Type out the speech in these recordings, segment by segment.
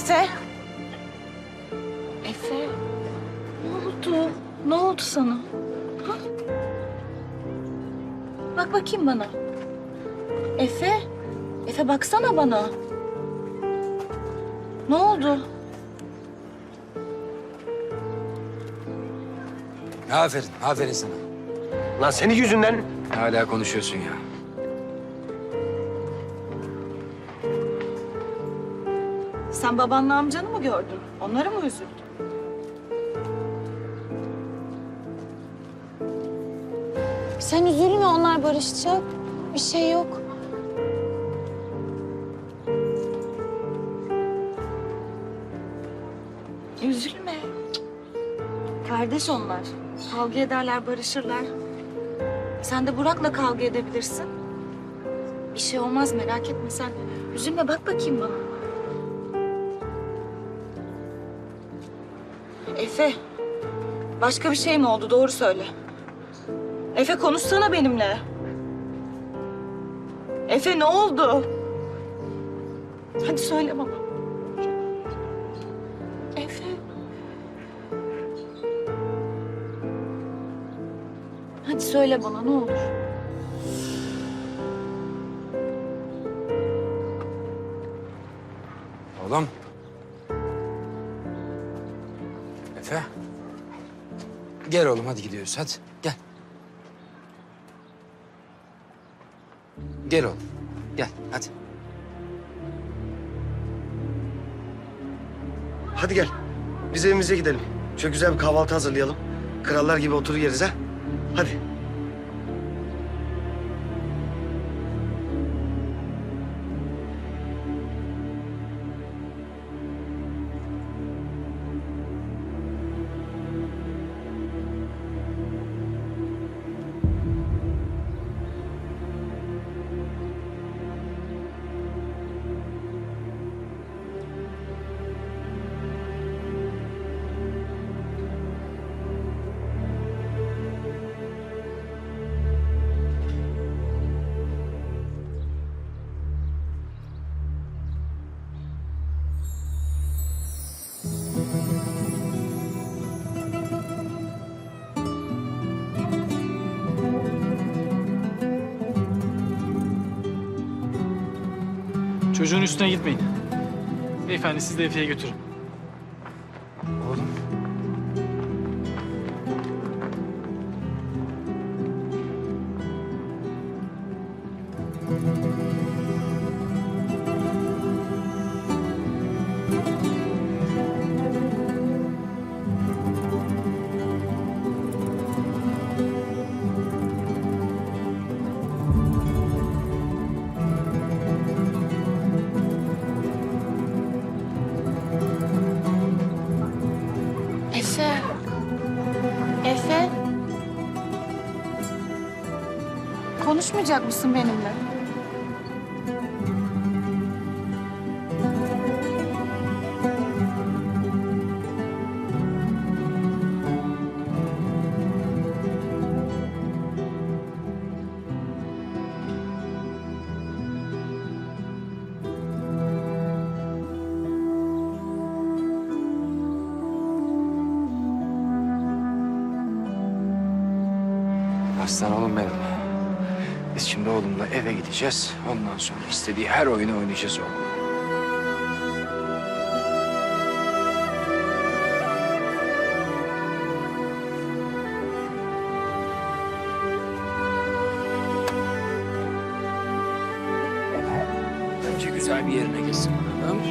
Efe. Efe. Ne oldu? Ne oldu sana? Ha? Bak bakayım bana. Efe. Efe baksana bana. Ne oldu? Aferin, aferin sana. Lan senin yüzünden Hala konuşuyorsun ya. Sen babanla amcanı mı gördün? Onlara mı üzüldün? Sen üzülme onlar barışacak. Bir şey yok. Üzülme. Kardeş onlar. Kavga ederler, barışırlar. Sen de Burak'la kavga edebilirsin. Bir şey olmaz merak etme sen. Üzülme bak bakayım bana. Efe. Başka bir şey mi oldu? Doğru söyle. Efe konuşsana benimle. Efe ne oldu? Hadi söyle bana. Efe. Hadi söyle bana ne olur. Oğlum. Efe. Gel oğlum hadi gidiyoruz hadi gel. Gel oğlum. Gel hadi. hadi gel. Biz evimize gidelim. Şöyle güzel bir kahvaltı hazırlayalım. Krallar gibi otur yeriz ha. Hadi. Çocuğun üstüne gitmeyin. Beyefendi siz de Efe'ye götürün. Konuşmayacak mısın benimle? Aslan oğlum benim. Biz şimdi oğlumla eve gideceğiz. Ondan sonra istediği her oyunu oynayacağız oğlum. Önce güzel bir yerine gitsin bakalım.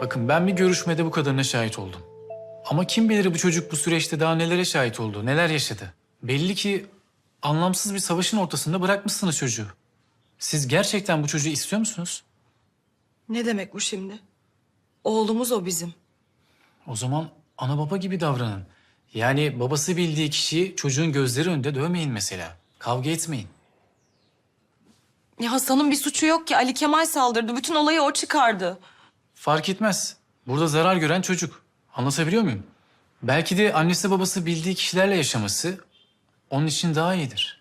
Bakın ben bir görüşmede bu kadarına şahit oldum. Ama kim bilir bu çocuk bu süreçte daha nelere şahit oldu, neler yaşadı. Belli ki anlamsız bir savaşın ortasında bırakmışsınız çocuğu. Siz gerçekten bu çocuğu istiyor musunuz? Ne demek bu şimdi? Oğlumuz o bizim. O zaman ana baba gibi davranın. Yani babası bildiği kişiyi çocuğun gözleri önünde dövmeyin mesela. Kavga etmeyin. Ya Hasan'ın bir suçu yok ki. Ali Kemal saldırdı. Bütün olayı o çıkardı. Fark etmez. Burada zarar gören çocuk. Anlatabiliyor muyum? Belki de annesi babası bildiği kişilerle yaşaması onun için daha iyidir.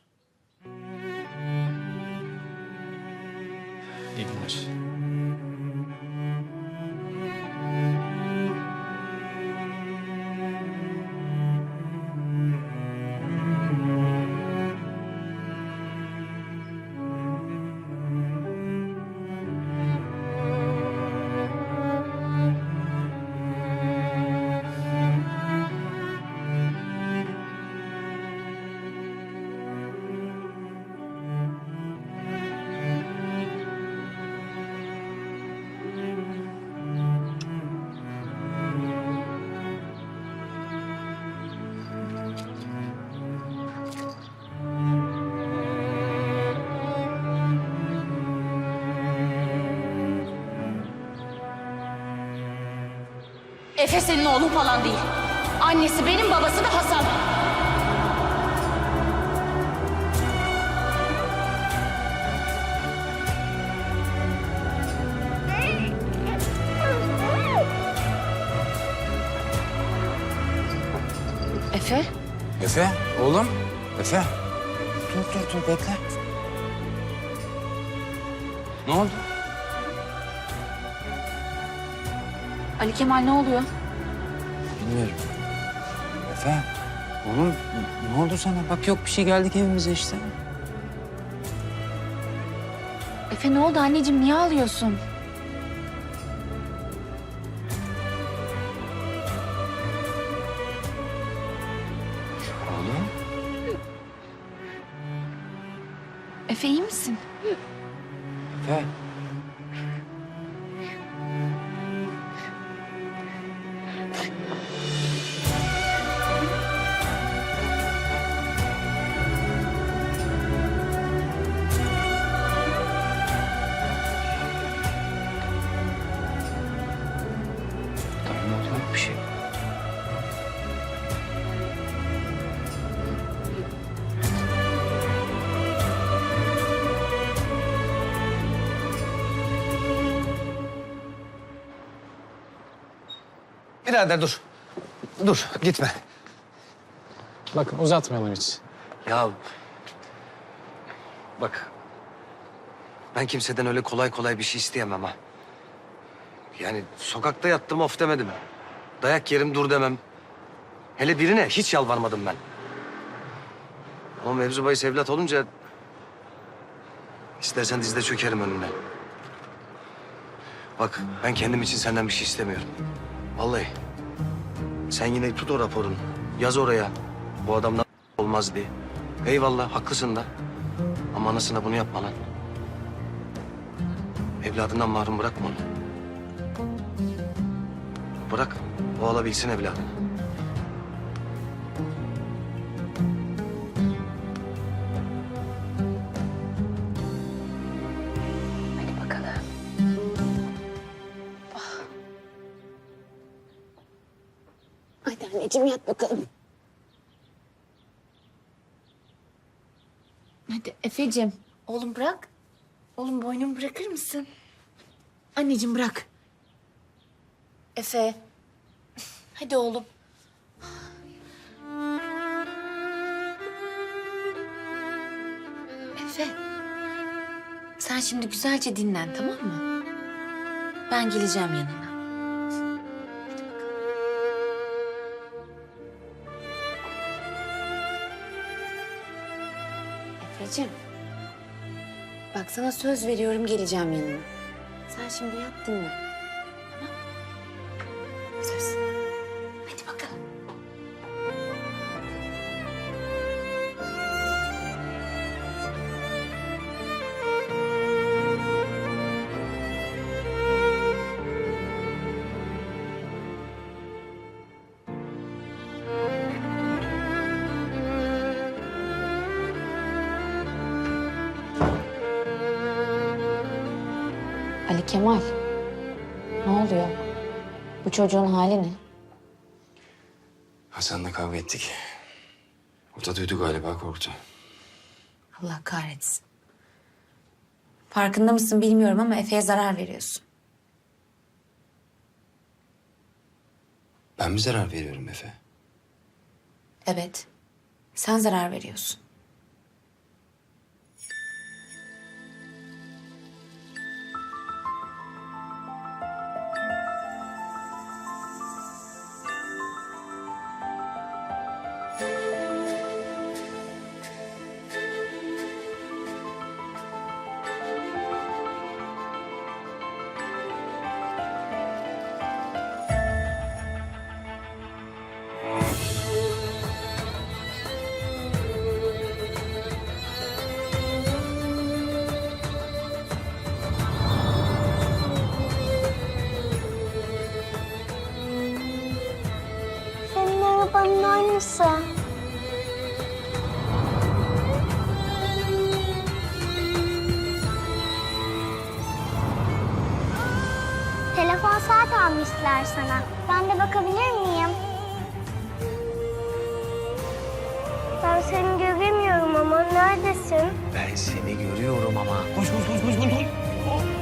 Efe senin oğlun falan değil. Annesi benim, babası da Hasan. Efe? Efe, oğlum. Efe. Dur, dur, dur. Bekle. Ne oldu? Ali Kemal ne oluyor? Bilmiyorum. Efe, oğlum ne oldu sana? Bak yok bir şey geldik evimize işte. Efe ne oldu anneciğim? Niye ağlıyorsun? Oğlum. Efe iyi misin? Efe. Birader dur. Dur gitme. Bakın uzatmayalım hiç. Ya bak ben kimseden öyle kolay kolay bir şey isteyemem ha. Yani sokakta yattım of demedim. Dayak yerim dur demem. Hele birine hiç yalvarmadım ben. O mevzu bahis evlat olunca istersen dizde çökerim önüne. Bak ben kendim için senden bir şey istemiyorum. Vallahi. Sen yine tut o raporunu. Yaz oraya. Bu adamdan olmaz diye. Eyvallah haklısın da. Ama anasına bunu yapma lan. Evladından mahrum bırakma onu. Bırak. O alabilsin evladını. Bakalım. Hadi Efe'cim. Oğlum bırak. Oğlum boynumu bırakır mısın? Anneciğim bırak. Efe. Hadi oğlum. Efe. Sen şimdi güzelce dinlen tamam mı? Ben geleceğim yanına. Efeciğim. Bak sana söz veriyorum geleceğim yanına. Sen şimdi yat dinle. Ali Kemal. Ne oluyor? Bu çocuğun hali ne? Hasan'la kavga ettik. O da duydu galiba korktu. Allah kahretsin. Farkında mısın bilmiyorum ama Efe'ye zarar veriyorsun. Ben mi zarar veriyorum Efe? Evet. Sen zarar veriyorsun. Arabanın aynısı. Telefon saat almışlar sana. Ben de bakabilir miyim? Ben seni göremiyorum ama neredesin? Ben seni görüyorum ama. Koş koş koş koş. koş.